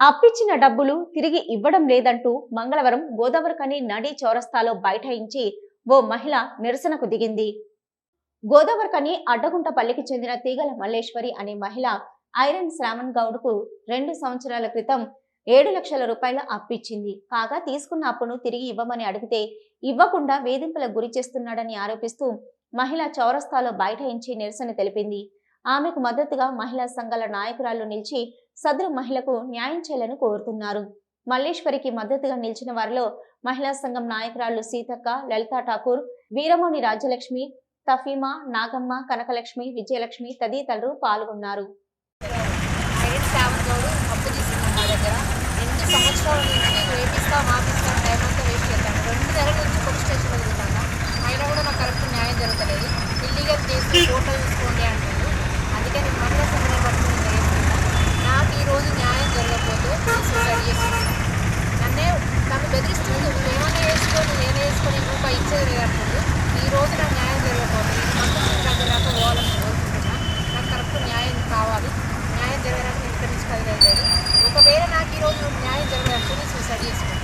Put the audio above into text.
అప్పిచ్చిన డబ్బులు తిరిగి ఇవ్వడం లేదంటూ మంగళవారం గోదావరికని నడి చౌరస్తాలో బైఠాయించి ఓ మహిళ నిరసనకు దిగింది. గోదావరికని అడ్డగుంటపల్లికి చెందిన తీగల మల్లేశ్వరి అనే మహిళ ఐరన్ శ్రావణ్ గౌడ్కు రెండు సంవత్సరాల క్రితం ఏడు లక్షల రూపాయల అప్పిచ్చింది. కాగా తీసుకున్న అప్పును తిరిగి ఇవ్వమని అడిగితే ఇవ్వకుండా వేధింపులకు గురి చేస్తున్నాడని ఆరోపిస్తూ మహిళ చౌరస్తాలో బైఠాయించి నిరసన తెలిపింది. ఆమెకు మద్దతుగా మహిళా సంఘాల నాయకురాలు నిలిచి సదరు మహిళకు న్యాయం చేయాలని కోరుతున్నారు. మల్లేశ్వరికి మద్దతుగా నిలిచిన వారిలో మహిళా సంఘం నాయకురాలు సీతక్క లలితా ఠాకూర్ వీరమౌని రాజ్యలక్ష్మి తఫీమా నాగమ్మ కనకలక్ష్మి విజయలక్ష్మి తదితరులు పాల్గొన్నారు. ఐరన్ శ్రావణ్ గౌడ్ అప్పు తీసుకున్నాం దగ్గర సంవత్సరాల నుంచి వేపిస్తాం మాపిస్తాం టైం అంతా వేస్ట్ చేస్తాను రెండు నెలల నుంచి పోలీస్ స్టేషన్లో తిరుగుతాను అయినా కూడా నాకు కరెక్ట్ న్యాయం జరగలేదు ఇల్లీగల్ చేసి కోర్టులో చూసుకోండి అంటుంది అందుకే నేను మహిళా సంఘటన పట్టుకుని చేస్తున్నా నాకు ఈ రోజు న్యాయం జరగకపోతే నన్నే నన్ను బెదిరిస్తుంది నువ్వు ఏమైనా వేసుకో నేనే వేసుకొని రూపాయి ఇచ్చేది లేదంటుంది ఈ రోజు నాకు న్యాయం జరగకపోతే నేను మంత్రి దగ్గర పోవాలని కోరుకుంటున్నా. నాకు కరెక్ట్ న్యాయం కావాలి. న్యాయం జరగడానికి నేను ఇక్కడి నుంచి కదిలేదు ఒకవేళ నాకు ఈరోజు న్యాయం జరగడానికి సూసైడ్ చేసుకుంటాను.